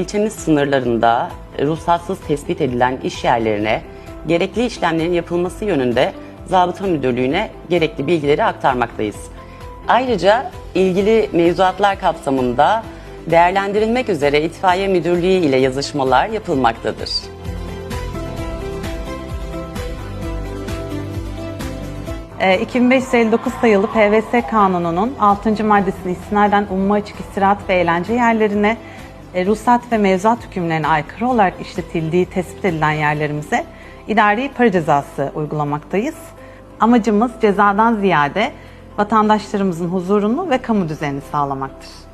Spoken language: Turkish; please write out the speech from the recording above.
ilçemiz sınırlarında ruhsatsız tespit edilen iş yerlerine gerekli işlemlerin yapılması yönünde Zabıta Müdürlüğü'ne gerekli bilgileri aktarmaktayız. Ayrıca ilgili mevzuatlar kapsamında değerlendirilmek üzere İtfaiye Müdürlüğü ile yazışmalar yapılmaktadır. Ee, 2559 sayılı PVS Kanunu'nun 6. maddesine istinaden umuma açık istirahat ve eğlence yerlerine e, ruhsat ve mevzuat hükümlerine aykırı olarak işletildiği tespit edilen yerlerimize idari para cezası uygulamaktayız. Amacımız cezadan ziyade vatandaşlarımızın huzurunu ve kamu düzenini sağlamaktır.